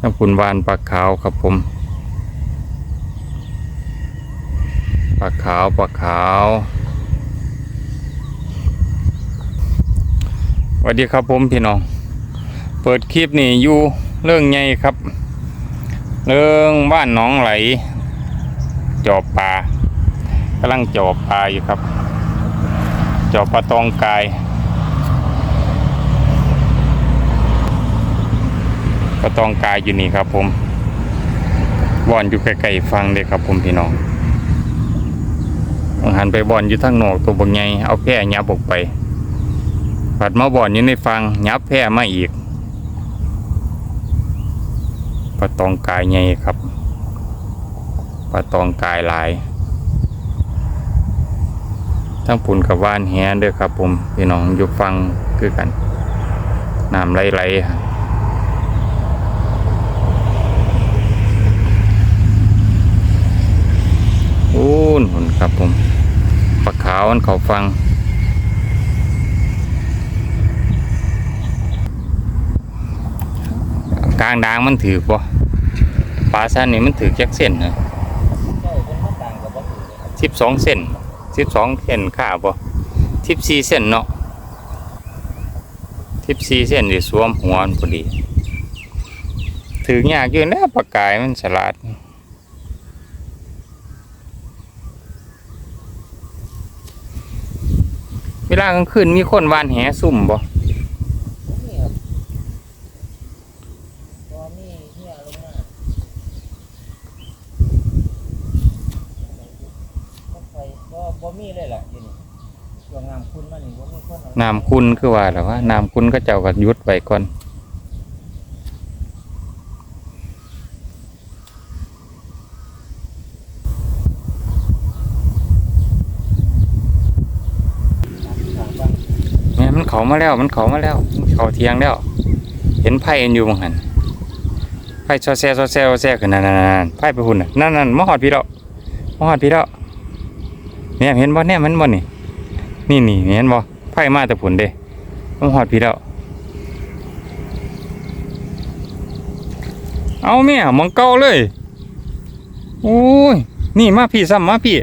ทั้งคุณวานปลาขาวครับผมปลาขาวปลาขาวสวัสดีครับผมพี่น้อง เปิดคลิปนี่อยู่เรื่องไงครับ เรื่องบ้านหน้องไหล จอบปลากำลังจอบปลาอยู่ครับ จอบปลาตองกาย ปลาตองกายอยู่นี่ครับผมบอนอยู่ใกล้ๆฟังเลยครับผมพี่น้องหันไปบอนอยู่ทางนอกตัวบางไงเอาแพร่ยับออกไปผัดมาบอนอยู่ในฟังยับแพร่มาอีกปลาตองกายไงครับปลาตองกายหลาย ทั้งปุ่นกับว่านแฮเด้วยครับผมพี่น้องอยู่ฟังคือกันน้ำไหลๆ ครับโอ้นหุ่นครับผมปลาขาวมันเขาฟัง กลางดางมันถือป่ปลาซ่านนี่มันถือแจ็คเส้นนะสิบสองเส้นสิบสองเส้นค่าป่สิบสี่เส้นเนาะสิบสี่เส้นดิสวมหัวมันพอดี ถือยากอยู่นะปลากายมันฉลาด ลากลางคืนมีคนวานแหซุ่มบ่บ่มีครับบ่มีเหี้ยลงมาบ่ค่อยบ่บ่มีเลยล่ะอยู่นี่ช่วงน้ำคุณมานี่บ่มีคนเอาน้ำคุณคือว่าหรอว่าน้ำคุณก็เจ้าก็หยุดไว้ก่อน ทางบ้าน แม่มัน เขามาแล้ว มันเขามาแล้วเขาเทียงแล้ว เห็นไผ่อันอยู่บางหันไผ่ซอแซซอแซซอแซขึ้นนั่นนั่นนานไผ่ไปหุ่นนั่นนั่นมาหอดพี่แล้วมาหอดพี่แล้วเนี่ยเห็นบ่เนี่ยมันบ่นี่ นี่นี่เห็นบ่ไผ่มาแต่ผุนเด้มาหอดพี่แล้วเอาแม่มองเก่าเลยโอ้ยนี่มาพี่ซ้ำมาพี่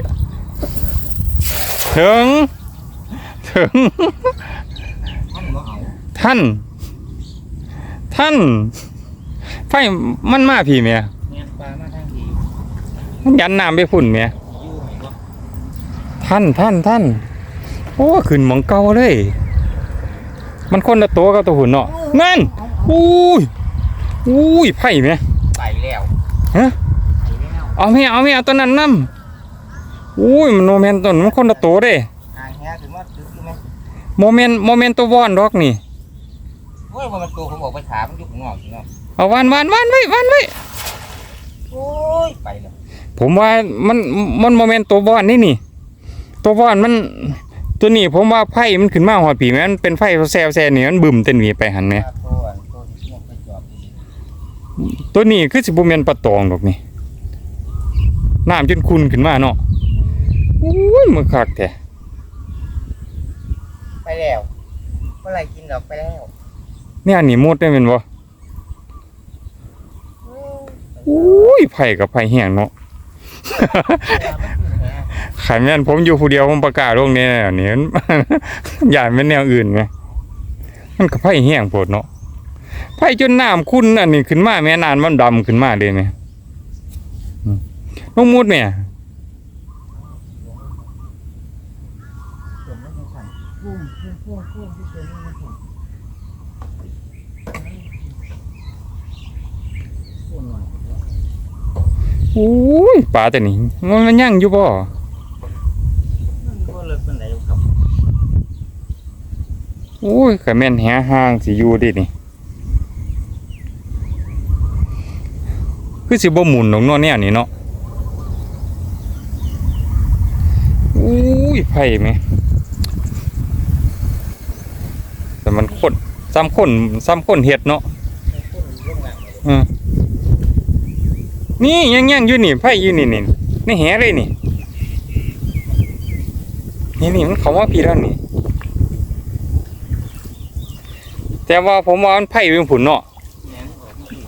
ถึงถึง ท่าน ท่าน ไฟมันมาพี่เมียแม่นปลามาทางที่มันยันน้ำไปฝุ่นเมียอยู่ให้บ่ท่านท่านท่านโอ้ขึ้นหมองเก่าเลย มันคนละตัวกับตัวหุ่นเนาะนั่นอุ้ยอุ้ยไผ่เมียไปแล้วฮะไปแล้วเอาเมียเอาเมียเอาตัวนั้นน้ำอุ้ยมันโมเมนต์ตัวนั้นมันคนละตัวเด้หางแฮถึงว่าตึกอยู่ไหม โมเมนต์โมเมนต์ตัววอนดอกนี่โอ้ยว่ามันตัวผมออกไปถามมันอยู่ข้างนอกอยู่เนาะเอาวานวานวานไว้วานไว้โอ้ยไปแล้วผมว่ามันมันโมเมนต์ตัวบอนนี่นี่ ตัวบอนมันตัวนี้ผมว่าไพ่มันขึ้นมาหอดผีแมมันเป็นไฟแซวแซวนี่มันบึมเต้นหนีไปหันไหมปลาตัวอันตัวที่นกไปจอบอยู่ตัวนี้คือสิบเมนปลาตองดอกนี่น้ำจนคุณขึ้นมาเนาะอุ้ยมือคักแท้ไปแล้วเมื่อไหรกินดอกไปแล้ว เนี่ยนี่มดได้เป็นบ่อุ้ยไผ่กับไผ่แห้งเนาะขายแม่นผมอยู่ผู้เดียวผมประกล้าศโรงนี้แนวนี้มันอย่าเป็นแนวอื่นไงมันก็ไผ่แห้งโพดเนาะไผ่จนน้ำคุณอันนี้ขึ้นมาแม่นานมันดำขึ้นมาเลยไหมอืมน้องมุดเนี่ย อุ้ยปลาแต่นี่มันมันยั่งอยู่บ่ก็เลิกเป็นไรครับอุ้ยก็แม่นแหห่างสิอยู่ดินี่คือสิบ่หมุนดอกเนาะเนี่ยนี่เนาะอุ้ยไผ่แม่แต่มันคนซ้ำคนซ้ำคนเฮ็ดเนาะไม่พูดเรื่องหลังเลยอืม นี่ยังยังอยู่นี่ไผ่อยู่นี่นี่นี่แหเลยนี่ นี่นี่มันเขาว่าพี่แล้วนี่ แต่ว่าผมว่ามันไผ่เป็นผุนเนาะแหนมออกมาอีก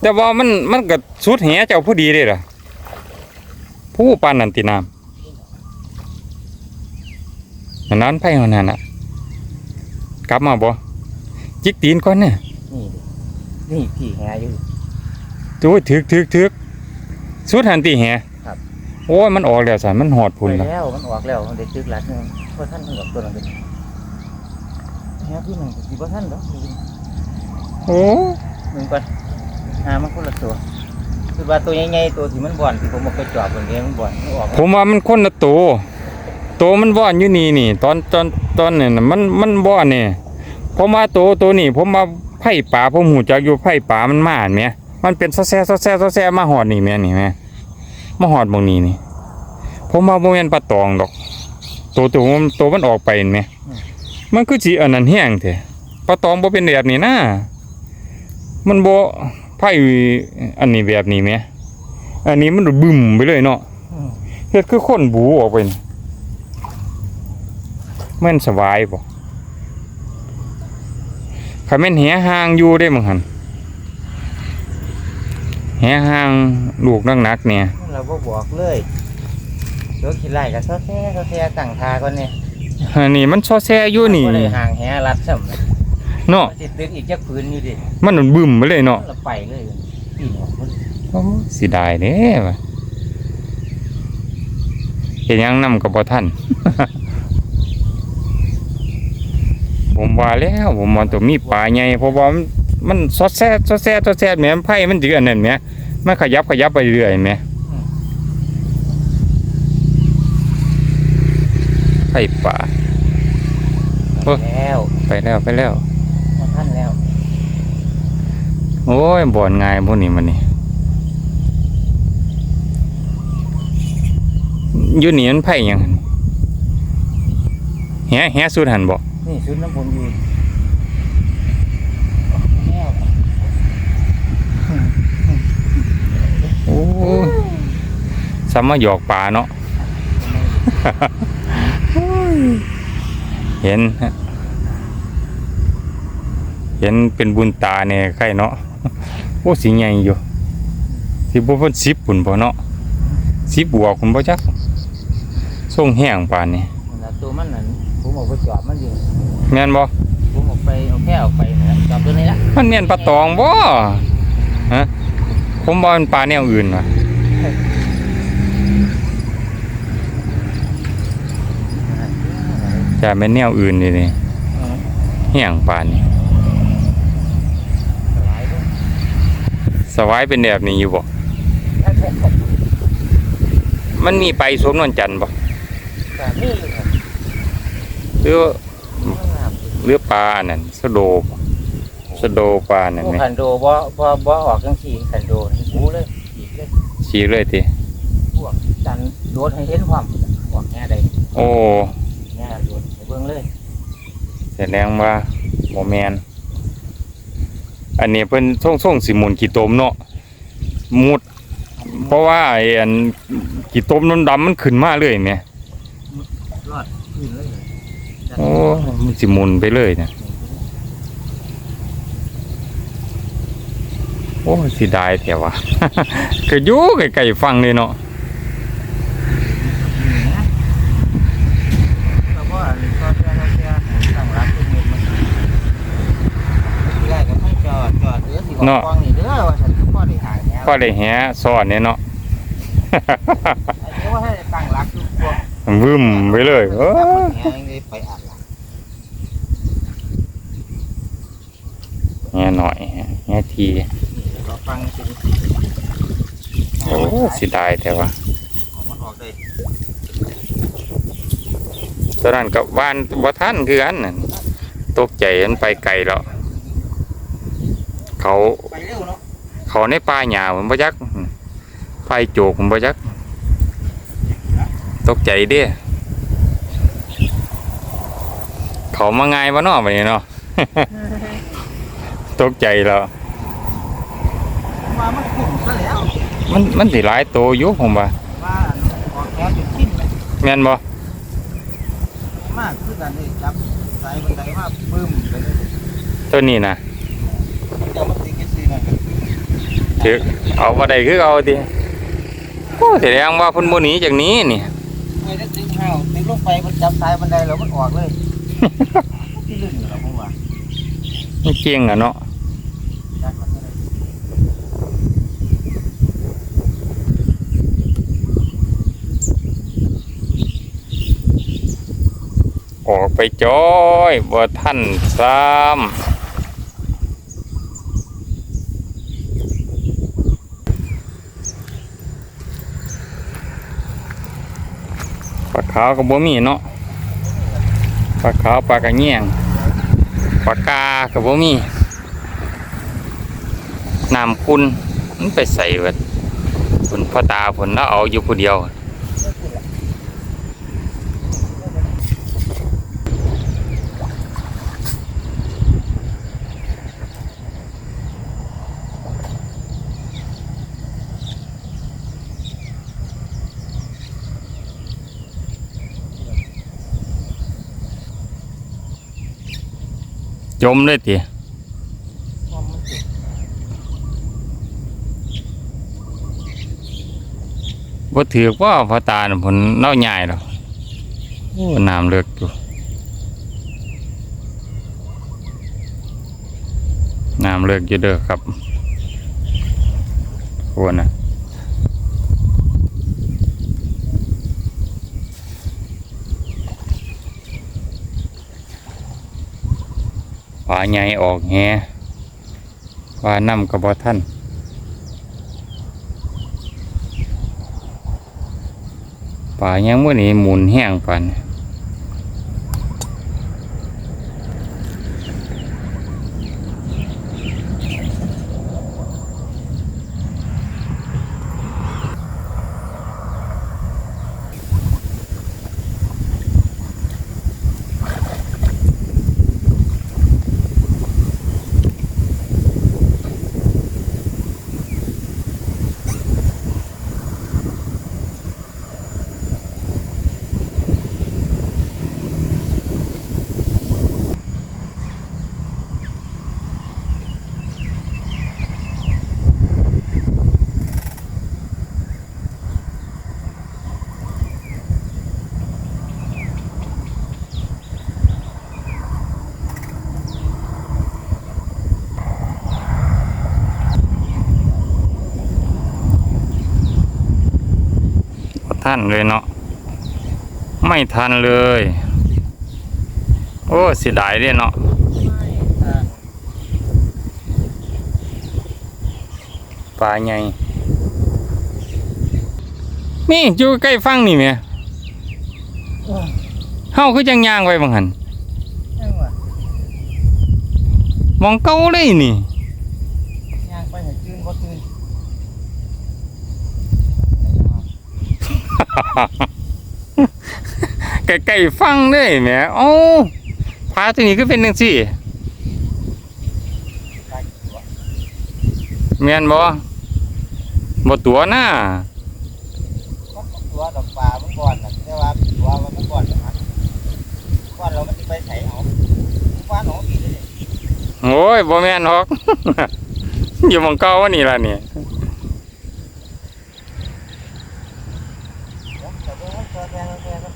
แต่ว่ามันมันก็สุดแหเจ้าผู้ดีเด้ล่ะผู้ปานนันตินามอันนั้นไผหันนั่นน่ะ กลับมาบ่จิกตีนก่อนเนี่ยนี่ดินี่พี่แหอยู่โอ้ยถึกถึกถึก สุดหันติแหครับ โอ้ยมันออกแล้วสันมันหอดไปพุ่นละแล้วมันออกแล้วมันได้ตึกหลักหนึงเพราะท่านมันกับตัวนั้นเป็นแหพี่หนึ่งสิบ่ท่านดอกโอ้หนึ่งก่อนหามันคนละตัวคือว่าตัวใหญ่ๆตัวที่มันบ่อนที่ผมเอาไปจอบบนนี้มันบ่อนมันออกผมว่ามันคนละโตวโตวมันว่อนอยู่นี่นี่ ตอนตอนตอนนี่น่ะมันมันว่อนนี่ผมว่าโตวตัวนี้ผมว่าไผ่ป่าผมหูจักอยู่ไผ่ป่ามันมาอันแหม มันเป็นซอแซ่ซอแซ่ซอแซ่มาหอดนี่แม่นี่แม่มาหอดบงนี้นี่ผมว่าบ่แม่นปลาตองดอก ตัวตัวมันตัวมันออกไปเห็นไหมมันคือสิอันนั้นแห้งแท้ปลาตองบ่เป็นแบบนี้นะมันบ่ไผ่อันนี้แบบนี้แหมอันนี้มันบึ้มไปเลยเนาะอืมเฮ็ดคือคนบูออกไปแม่นสบายบ่ถ้าแม่นแหห่างอยู่ได้มั้งหัน แหห่างลูกนักๆเนี่ยเราก็บอกเลยเดี๋ยวขี้ไล่กับซอแซ่ซอแซ่ตั้งทาก่อนเนี่ยอันนี้มันซอแซ่อยู่นี่ก็เลยห่างแหรัดซ้ำเลยเนาะมันสิตึกอีกจักผืนอยู่ดิมันนั่นบึ้มไปเลยเนาะเราไปเลยปีนออกมันโอ้สิได้เด้ว่ะเฮ็ดหยังนำกับบ่ทันผมว่าแล้วผมว่าต้องมีปลาใหญ่เพราะว่า มันมันซอดแซ่ซอดแซ่ซอดแซ่แหมไผมันถืออันนั้นแหมมันขยับขยับไปเรื่อยแหมไผป่าโอ้แล้วไปแล้วไปแล้วมาท่านแล้ว โอ้ยบ่อนง่ายพวกนี้มันนี่อยู่นี่มันไผหยังหั่นแหแหสุดหันบ่นี่ชุดน้ำผมอยู่แล้ว โอ้ยสามมาหยอกปลาเนาะ เห็นฮะเห็นเป็นบุญตาเนี่ยใครเนาะ โอ้สิใหญ่อยู่ สิบ่เพิ่นสิบปุ่นบ่เนาะสิบบวกคุณบ่จักส่งแห้งปานนี้นั่นล่ะตัวมันนั่นผมเอาไปจอบมันอยู่แม่นบ่ผมเอาไปเอาแค่เอาไปนะจอบตัวนี้ละมันแม่นปลาตองบ่ฮะ ผมว่ามันปลาแนวอื่นว่ะจะแม่นแนวอื่นนี่นี่อืมแห้งปานนี้หลายเด้อสวายเป็นแบบนี้อยู่บ่มันมีไปสวนนวลจันทร์บ่แต่นี่ครับหรือมันงามหรือปลาอันนั่นสะโดบ่ สะโดปลานั่นโอ้ไหมคันโดบ่บ่บ่ออกจังซี่คันโดนี่หูเลยอีกเลยฉีกเลยติพวกจันโดดให้เห็นความพวกแง่ใดโอ้แง่โดดให้เบิ่งเลยแสดงว่าบ่แม่นอันนี้เพิ่นส่งๆสิหมุนกี่ตมเนาะมุด เพราะว่าไอ้อันกี่ตมน้ำดำมันขึ้นมาเลยแหม่รอดขึ้นเลยจันโอ้มันสิหมุนไปเลยเนี่ย อ้สิได้แถวะก็อยู่ไกลๆฟังเลยเนาะนี่นะก็อันนี้ก็แค่ฟังรับทุกเนที่แรกก็ให้จอดจอดเออสิบอกกองนี่เด้อว่าฉันก็ได้แง่ก็ได้แหสอนเนี่ยเนาะวึมไปเลยเออแง่ยังได้ไปอ่านหลักแหหน่อยแหที ฟังสิโอ้สิได้แต่ว่าของมันออกได้ตอนนั้นกับว่านบ่ทันคืออันนั่นตกใจมันไปไกลแล้วเขาไปเร็วเนาะเขาในป่าหญ้าผมบ่จักไฟโจกผมบ่จักตกใจเด้เขามาไง่ายบ่เนาะบัดนี้เนาะตกใจแล้ว ว่ามันขุ่นซะแล้วมันมันสิหลายโตอยู่ผมว่าว่าออกแง่จุดทิ้นเลยแม่นบ่มากคือกันเลยจับสายบันไดมาปึ้มไปเลยตัวนี้นะเดี๋ยวมันติดกันซีนั่นกันถึกเอาบ่ได้คือเอาติโอ้แสดงว่าเพิ่นบ่หนีจากนี้นี่ไม่ได้ดึงเฮาดึงลงไปมันจับสายบันไดแล้วมันออกเลยที่ลื่นเหรอผมว่ามันเก่งอะเนาะ จัดมันเลย ออกไปจ้อยบ่ทันซ้ำปลาขาวก็บ่มีเนาะปลาขาวปลากระเงี่ยงปลากาก็บ่มีน้ำคุณมันไปใส่เบิดผลพ่อตาผลแล้วเอาอยู่ผู้เดียว จมเลยติควาถือว่าพอตาน่ะผลเล่าใหญ่หรอกโอ้น้ำเลือกอยู่น้ำเลือกอยู่เด้อครับโอ้นะ ปลาใหญ่ออกแฮว่าน้ำกระบอท่านป่ายังมื่อนี้หมุนแห้งปันบ่ ท่านเลยเนาะไม่ทันเลย โอ้เสียดายเด้เนาะอ่าปลาใหญ่นี่อยู่ใกล้ฟังนี่แหม่โอ้ยเฮาคือจังย่างไว้บางหันยังวะมองเก่าเลยนี่ ย่างไปให้ตื่นบ่ตื่น ใกล้ๆฟังเลยแหมเอ้าพาตัวนี้ก็เป็นจังซี่ตายตัวแม่นบ่บ่ตัวหน้ามันก็ตัวดอกปลามันก่อนน่ะแต่ว่าตัวมันมันก่อนนะครับก่อนเรามันสิไปไสเอาว่านหนองอีเลยโอ้ยบ่แม่นหรอกอยู่หมองเก่าว่านี่ล่ะนี่เดี๋ยว แต่เบิ่งมันตัวแทนตัวแทนมัน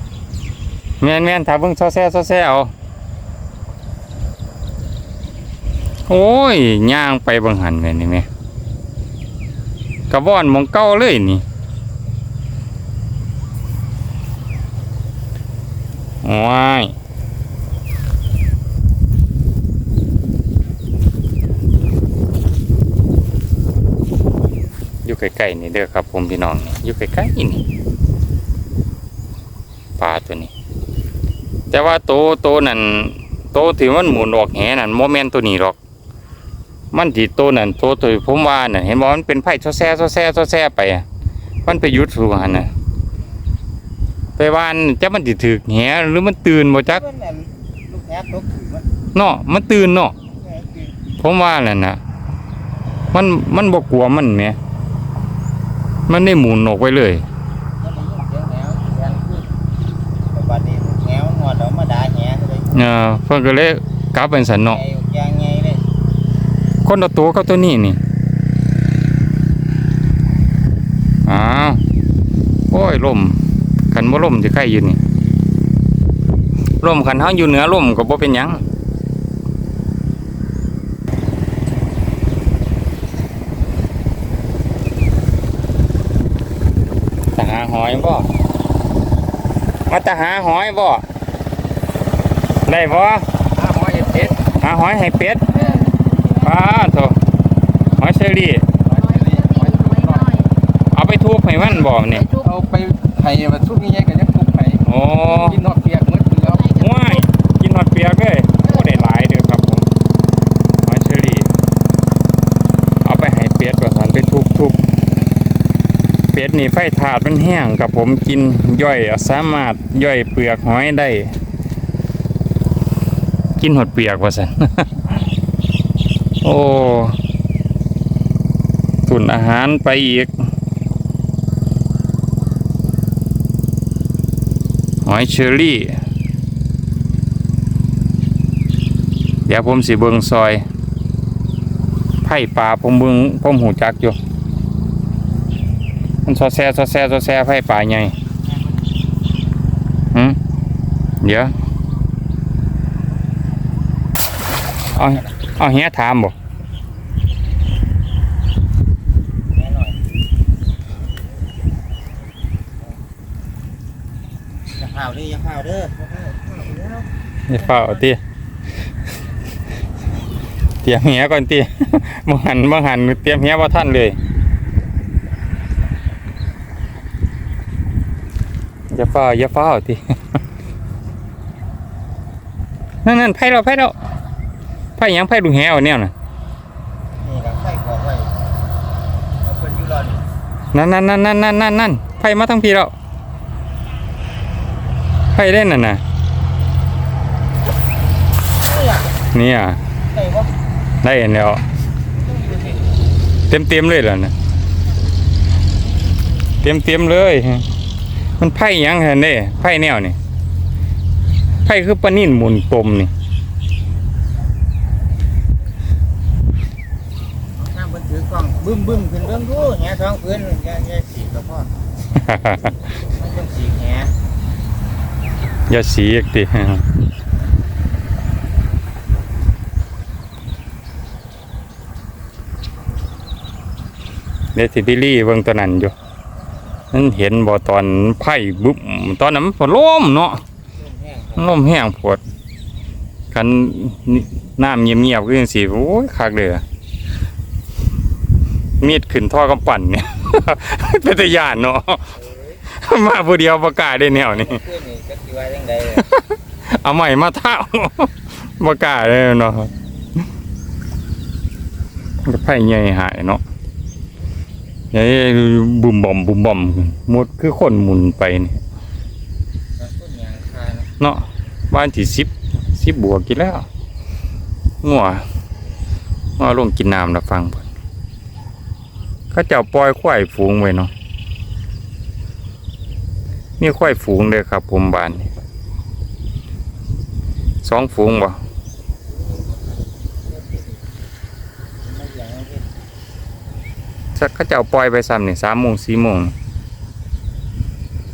แม่นแม่นถ้าเบิ่งซอแซ่ซอแซ่เอาโอ้ยย่างไปบิ่งหันแม่นี่แม่กระบอนมองเก่าเลยนี่ว้ายอยู่ใกล้ๆนี่เด้อครับผมพี่น้องอยู่ใกล้ๆนี่ปลาตัวนี้ แต่ว่าโตโตนั่นโตที่มันหมุนออกแหนั่นโมเมนตัวนี้หรอก มันที่โตนั่นโตตัวที่ผมว่าน่ะเห็นบ่มันเป็นไผ่ซอแซ่ซอแซ่ซอแซ่ไปอะมันไปหยุดสู่หันน่ะไปวานจะมันสิถึกแหหรือมันตื่นบ่จักมันน่ะลูกแหตกถือมันเนาะมันตื่นเนาะแหตื่นผมว่านั่นน่ะมันมันบ่กลัวมันแหมมันได้หมุนออกไปเลย เออเพิ่นก็เลยกลับเป็นสันนอกคนตัวเขาตัวนี้นี่อ้าวโอ้ยลมขันบ่ลมจะใครอยู่นี่ลมขันเฮาอยู่เหนือลมก็บ่เป็นยังตาหาหอยบ่มาตาหาหอยบ่ ได้บ่ห้าหอยเอ็ดเอ็ดหาหอยให้เป็ดป้าโถหอยเชอรี่ เอาไปทุบให้มันบ่นี่เอาไปไห้มาทุกนี้กันยังทุกไห้โอ้กินนอดเปียกหมดแล้วว้ายกินหอดเปียกเลยโอ้ได้หลายเด้อครับผมหอยเชอรี่ เอาไปให้เป็ดว่าสันไปทุบทุบเป็ดนี่ไฟถาดมันแห้งกับผมกินย่อยสามารถย่อยเปลือกหอยได้ กินหดเปียกว่าสันโอ้ตุนอาหารไปอีก หอยเชอรี่ เดี๋ยวผมสิเบิงซอย ไผ่ป่าผมเบิงผมหูจักอยู่ มันซอแซ่ซอแซ่ซอแซ่ไผ่ป่าใหญ่หืมเดี๋ยว เอาเอาเฮียถามบ่แน่หน่อยอย่าข่าวดิอย่าข่าวเด้ออย่าข่าวข่าวไปแล้วอย่าเฝ้าตีเตรียมเฮียก่อนตีบ่หันบ่หันเตรียมเฮียบ่ทันเลยอย่าเฝ้าอย่าเฝ้าตีนั่นนั่นไผ่เราไผ่เรา ไผ่หยังไผ่ลุงแหวเนี่ยน่ะนี่ครับไส้กรอกไว้เอาคนอยู่รอนี่นั่นนั่นนั่นนั่นนั่นนั่นนั่นไผ่มาทั้งพี่แล้วไผ่เล่นน่ะน่ะเนี่ยเนี่ยไส้บ่ได้แล้วต้องอยู่สิเต็มเต็มๆเลยล่ะนะเต็มเต็มๆเลย มันไผ่หยังเหรอเนี่ยไผ่แนวนี่ไผ่คือปลานิ่นหมุนปมนี่น้ำบนถือกล้อง บึ้มบึ้มขึ้นเบิ่งดูแหท้องพื้นอย่าอย่สีกกับพ่อมันต้องสีแหอย่าสีอีกติเดี๋ยวสิพี่ลี่เบิ่งตัวนั้นอยู่นั่นเห็นบ่ตอนไผ่บุ้มตอนนั้นมันฝนล้มเนาะร่มแห้งครับมันล่มแห้งปวดกันน้ำเงียบๆก็ยังสีโอ้ยคักเลยอะ มีดขึ้นท่อกำปั่นเนี่ยเป็นตะยานเนาะมาผู้เดียวประกาศได้แนวนี้เอาใหม่มาเท่าประกาศได้เนาะจะไผ่ใหญ่หายเนาะไอ้บุ่มบ่อมบุ่มบ่อมหมดคือคนหมุนไปนี่เนาะบ้านที่สิบสิบบวกกินแล้วงัวงัวลงกินน้ำนะฟังเพิ่ นเขาเจ้าปล่อยควายฝูงไว้เนาะมีควายฝูงเลยครับ ผมบ้านนี่สองฝูงบ่มันอย่างนั้นสิสักเขาเจ้าปล่อยไปซ้ำนี่สามโมงสี่โมง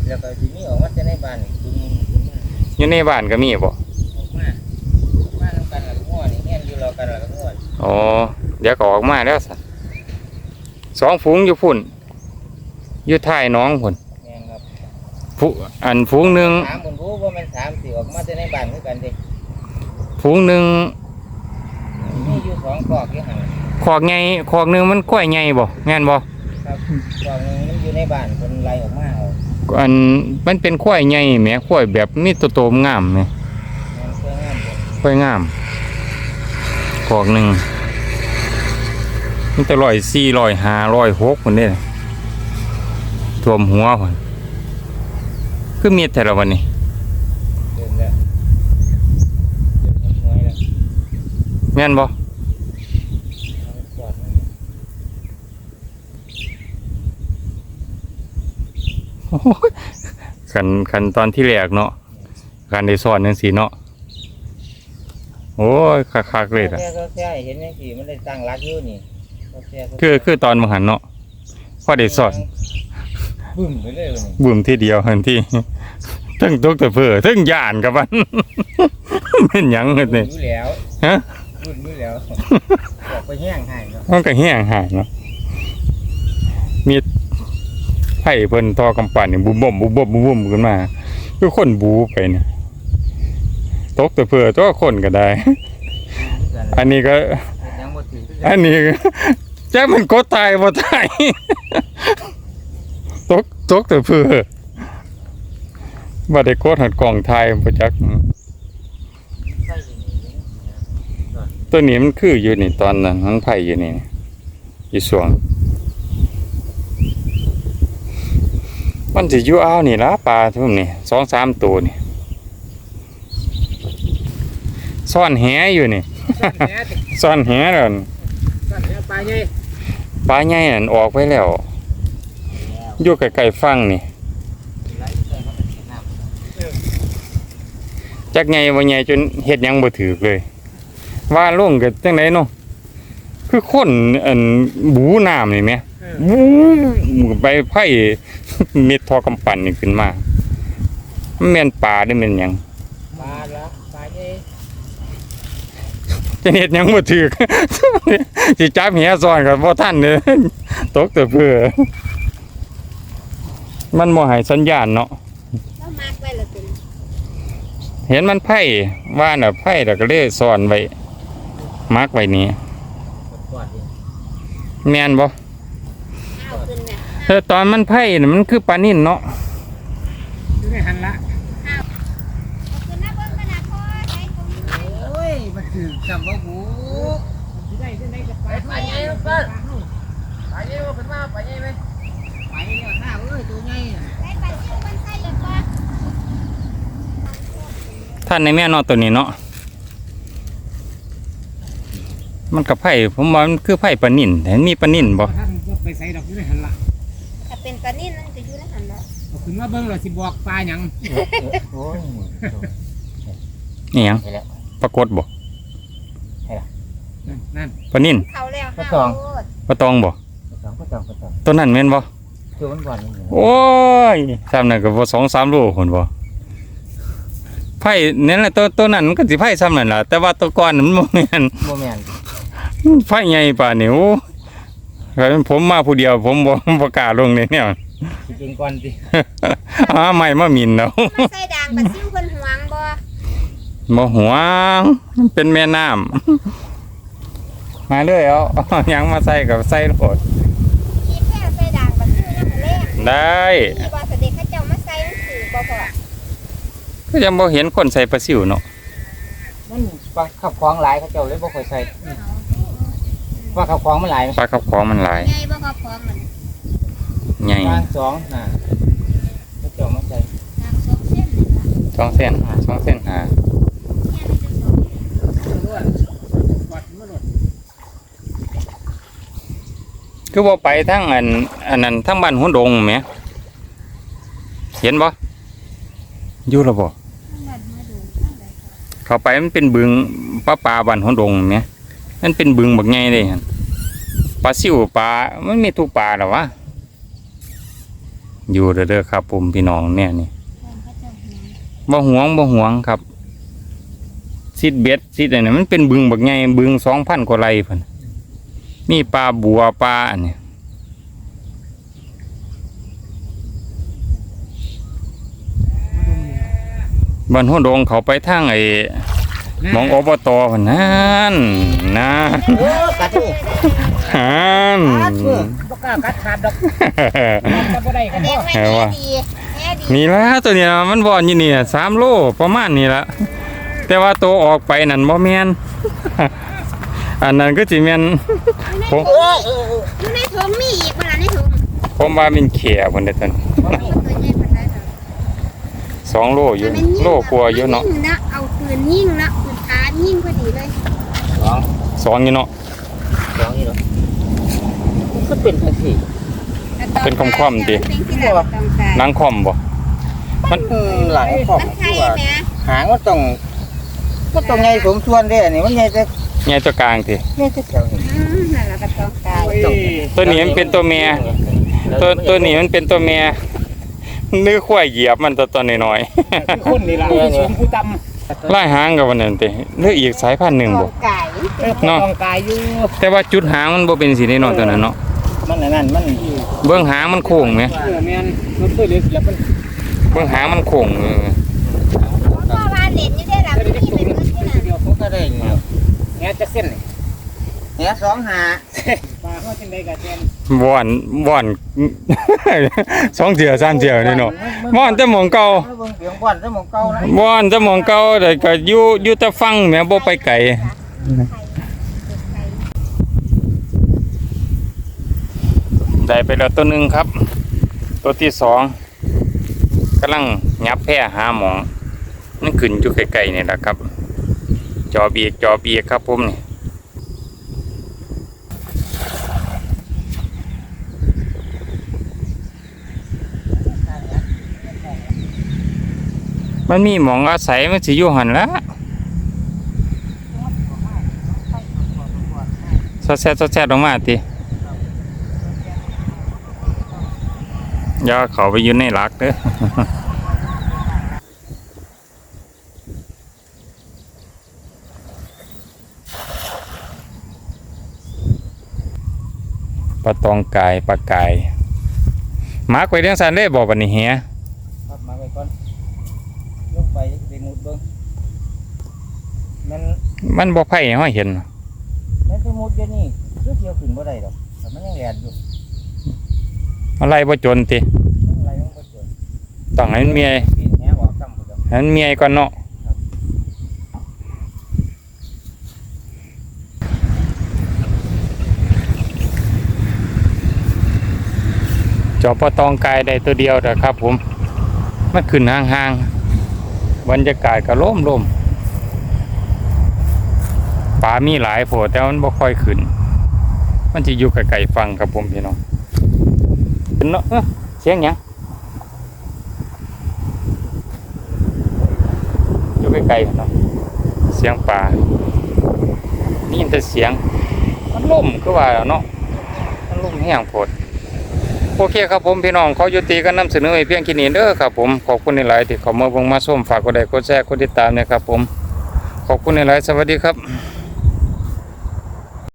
แล้วก็ทีนี้ออกมาจะในบ้านนี่คุณคุณมาอยู่ในบ้านก็มีบ่ออกมามาทำกันแล้วก็ง่วนี่เงี้ยอยู่รอกันแล้วก็ง่วอ๋อ เดี๋ยวก็ออกมาแล้วสั สองฝูงอยู่พุ่นอยู่ท้ายหน้องพุ่นแม่นครับฝูอันฝูงหนึ่งถามคุณรู้ว่ามันสามสี่ออกมาจะในบ้านคือกันดิฝูงหนึ่งมีอยู่สองกอกอยู่ห่างขอกไงขอกหนึ่งมันกล้วยไงบ่แม่นบ่ครับกอกหนึงมันอยู่ในบ้านคนไล่ออกมาเอาอันมันเป็นควายไงแหมควายแบบมีตัวโตงามแหม มันเคยงามเลยควายงามขอกหนึ่ง มันจะร้อยสี่ร้อยห้าร้อยหกคนเด้ท่วมหัวคนคือมีแต่ละวันนี้เดินแล้วเดินน้ำหวยแล้วแม่นบ่เอากอดมันโอ้ยคันคันตอนที่แรกเนาะการได้สอนจังซี่เนาะโอ้ยคักๆเลยล่ะแค่ก็แค่เห็นยังสี่มันได้ตั้งรักอยู่นี่ก็แค่ก็คือคือตอนมหันเนาะพอได้สอนบึ้มไปเลยวันนี้บุ่มทีเดียวทันทีทึ่งตกแต่เพื่อทึ่งย่านกับมันเป็นหยังกันบึ้นี่มอยู่แล้วฮะบึ้มอยู่แล้วออกไปแห้งให้เนาะมันก็แห้งหายเนาะมีไผ่เพิ่นทอกำปั่นนี่บุบบ่มบุบบ่มบุบบ่มขึ้นมาคือคนบูไปเนี่ยตกแต่เพื่อตัวคนก็ได้ อันนี้ก็ยังบ่ถื ออันนี้ก็จะมันก็ตายบ่ตายตกตกแต่เพื่อบ่ได้กดหัดกล่องไทยบ่จักใส่อยู่นี่ตัวนี้มันคืออยู่นี่ตอนนั้นมันไผ่อยู่นี่อยู่สวง มันสิอยู่อ้าวนี่ละปลาทุ่มนี่สองสามตัวนี่ซ่อนแหอยู่นี่ซ่อนแหแล้ว นี่ปลาใหญ่ปลาใหญ่นั่นออกไปแล้วอยู่ใกล้ๆฟังนี่จักใหญ่บ่ใหญ่จนเฮ็ดหยังบ่ถูกเลย ว่าลงก็จังไดเนาะคือคนอันบูน้ำนี่แหมบูไปไผเม็ดทอกำปั่นนี่ขึ้นมามันแม่นปลาได้แม่นหยังปลาละปลาใหญ่ จะเฮ็ดหยังบ่ถูกสิจับเหียซ้อนก็บ่ทันเด้อตกแต่เพื่อ มันบ่ให้สัญญาณเนาะแล้วมาร์กไว้และเป็นเห็นมันไผ่ว่าน่ะไผ่แล้วก็เลยซ่อนไว้มักไว้นี่กอดดิแม่นบ่ข้าวขึ้นเนี่ยแต่ตอนมันไผ่น่ะมันคือปลานิ่นเนาะ อยู่ในหันละ เอาขึ้นหน้าเบิ้งขนาดพ่อใช้ตรงนี้ โอ้ยมันถือ จำว่าหูได้ได้กับปลาปลาใหญ่ปลาปลาใหญ่ว่าขึ้นมาปลาใหญ่ไหมปลาใหญ่เนี่ยหน้าเอ้ยตัวใหญ่น่ะใช้ปลาซิวมันใส่อีกบ่ท่านในแม่เนาะตัวนี้เนาะมันกับไผ่ผมว่ามันคือไผ่ปลานิ่นแต่มีปลานิ่นบ่ท่านบ่ไปใส่ดอกอยู่ในหันละถ้าเป็นปลานิ่นมันจะอยู่ในหันแล้วเอาขึ้นมาเบิ่งเลยสิบอกปลาหยังโอ้ยนี่หยังไปแล้วปรากฏบ่ นั่นนั่นปลานิ่นเขาแล้วปลาข้าวตองโคตรปลาตองบ่ปลาตองปลาตองปลาตองตัวนั้นแม่นบ่ตัวมันก่อนนี่โอ้ยซ้ำนั่นก็บ่สองสามโลคนบ่ไผ่นั่นแหละตัวตัวนั้นมันก็สิไผ่ซ้ำนั่นล่ะแต่ว่าตัวก่อนนั้นมันบ่แม่นโมแมนไฟใหญ่ป่านนี่โอ้ถ้าเป็นผมมาผู้เดียว ผมบ่บ่กล้าลงเลยเนี่ยสิกินก่อนสิหาใหม่มาหมินแล้วมันใส่ด่างปลาซิวเพิ่นหวงบ่บ่หวงมันเป็นแม่น้ำ มาเลยเอาเอาหยังมาใส่กับใส่โลดคิดแค่ใส่ด่างปลาซิวยังบ่แรงได้มีบ่เสด็จเขาเจ้ามาใส่มันถือบ่พอก็ยังบ่เห็นคนใส่ปลาซิวเนาะมันปลาขับคล้องหลายเขาเจ้าเลยบ่ค่อยใส่ปลาขับคล้องมันหลายปลากับของมันหลายใหญ่บ่ครับพร้อมมันใหญ่ปลาสองน่ะเขาเจ้ามาใส่ด่างสองเส้นนี่ล่ะสองเส้นสองเส้นหา เนี่ยมันจะสอง กอดมาโลด คือบ่าไปทางอันอันนั้นทางบ้านหัวดงแหมเห็นบ่อยู่แล้วบ่มันมาดูนั่นแหละค่ะเขาไปมันเป็นบึงปลาปลาบ้านหัวดงแหมมันเป็นบึงบักใหญ่เลยปลาซิวปลามันมีทุกปลาแล้วะอยู่เด้อครับผมพี่น้องเนี่ยนี่เขาเจ้าหวงบ่หวงบ่หวงครับซิดเบ็ดซิดอันนี้มันเป็นบึงบักใหญ่บึง2,000กว่าไร่พ่น มีปลาบัวปลาอันนี้บ้านหัวดงเขาไปทางไอ้หมองอบตพุ่นนั่นนะโอ้กัดนี่ฮันบ่กล้ากัดขาดดอกจะบ่ได้กันเด็บ่กไม่แหวะดีแม่ดีนี่ละตัวเนี้ยมันบ่อนอยู่นี่สามโลประมาณนี้ละแต่ว่าตัวออกไปนั่นบ่แม่นอันนั้นก็สิแม่น ผมอยู่ในถุงมีอีกเวลาในถุงผมว่ามันเขียพุ่นเด้อท่านมันเคยใหญ่ปานใดเหรอสองโลอยู่มันยิ่งโลกลัวาอยู่เนาะมัยิ่งนะเอาปืนยิงนะปืนพายิงพอดีเลยสองสองอยู่เนาะสองนี่เหรอมันก็เป็นทังสี่เป็นคำๆดิเป็นที่หลังต้องตายนางคอมบ่มันหลังของมันใครที่ว่าแม่หางมันต้องมันต้องใหญ่สมส่วนเด้อันนี้มันใหญ่แต่ใหญ่ตัวกลางติใหญ่แต่แถวนี้อืมนั่นแหละ ก็ต้องตายโอ้ยตัวนี้มันเป็นตัวเมียตัวตัวนี้มันเป็นตัวเมียนึกควายเหยียบมันตัวตัวน้อยคือคนนี่ล่ะสูงผู้ต่ๆไล่หางกับวันนั้นติหรืออีกสายพันธุ์หนึ่งบ่ไก่ำเออเนาะกองกายอยู่แต่ว่าจุดหางมันบ่เป็นสีแน่นอนตัวนั้นเนาะมันอันนั้นมันเบื้องหางมันโค้งไหมเออแม่นมันเพื่อเล็กแล้วมันเบื้องหางมันโค้งเออพ่อว่าเล่นนี่ได้หลับจะได้นี่จุเป็นกมื้อที่เดียวผมก็ได้เนี่ยแง่จะเส้นนี่ เนี่ยสองหาปลาเขาจังได๋ก็แซ่นว่อนว่อน สองเถื่อสามเถื่อนี่เนาะว่อนแต่หมองเก่าเบิ่งเสียงบ่อนซะหมองเก่านะว่อนแต่หมองเก่าแต่ก็อยู่อยู่แต่ฟังแหม่บ่ไปไกลได้ไปแล้วตัวหนึงครับ ตัวที่สองกำลังยับแพร่หาหมองนั่นขึ้นอยู่ไกลๆนี่แหละครับ จอบอีกจอบอีกครับผมนี่ มันมีหมองอาศัยมันสิอยู่หันละซอแซดซอแซดออกมาติอย่าเขาไปยืนในหลักเด้อปลาตองกายปลากายมาร์กไว้เรื่องสันได้บอกวันนี้เฮีย ครับมาไว้ก่อนลงไปไปมุด เบิ่งมันมันบ่ไผ่ห้อยเห็นมันไปมุดเดี๋ยวนี้คือเที่ยวขึ้นบ่ได้ดอกแต่มันยังแหลนอยู่อะไรบ่จนติมันไหลลงบ่เจอต้องให้มันเมียปีนแหออกซ้ำพุ่นดอกให้มันเมียก่อนเนาะจอปลาตองกายได้ตัวเดียวแต่ครับผม มันขึ้นห่างๆ บรรยากาศก็ร่มร่มปลามีหลายโผแต่มันบ่ค่อยขึ้น มันจะอยู่ไกลๆฟังครับผมพี่น้องขึ้นเนาะเสียงหยังอยู่ใกล้ๆกันเนาะเสียงปลานี่ยินแต่เสียง มันล่มคือว่าแล้วเนาะมันล่มแห้งโพด โอเคครับผมพี่น้องเขายุติกันนำเสนอให้เพียงแค่นี้เด้อครับผมขอบคุณในหลายที่เขามาเบิ่งมาส้มฝากกดไลค์กดแชร์กดติดตามนะครับผมขอบคุณในหลายสวัสดีครับ